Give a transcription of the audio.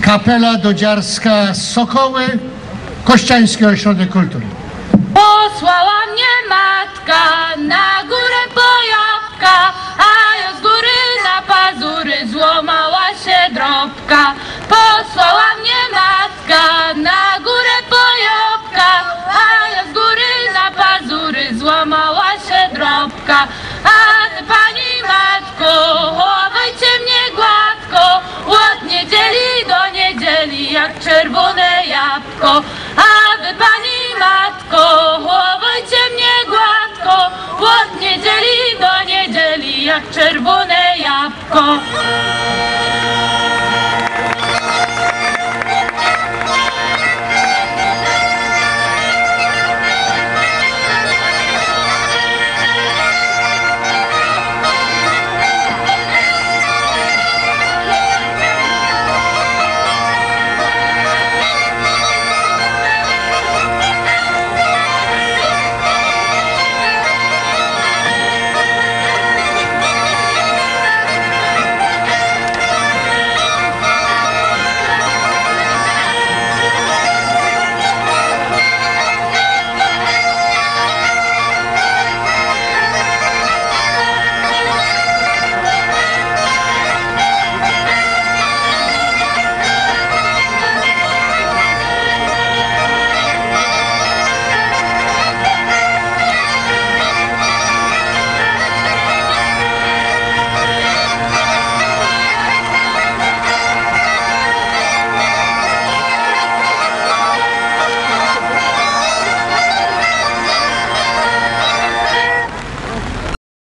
Kapela Dodziarska Sokoły, Kościański Ośrodek Kultury. Posłała mnie matka na górę po jabłka, a ja z góry na pazury złamała się drobka. jak czerwone jabłko, a wy pani matko, chowajcie mnie gładko, od niedzieli do niedzieli jak czerwone jabłko.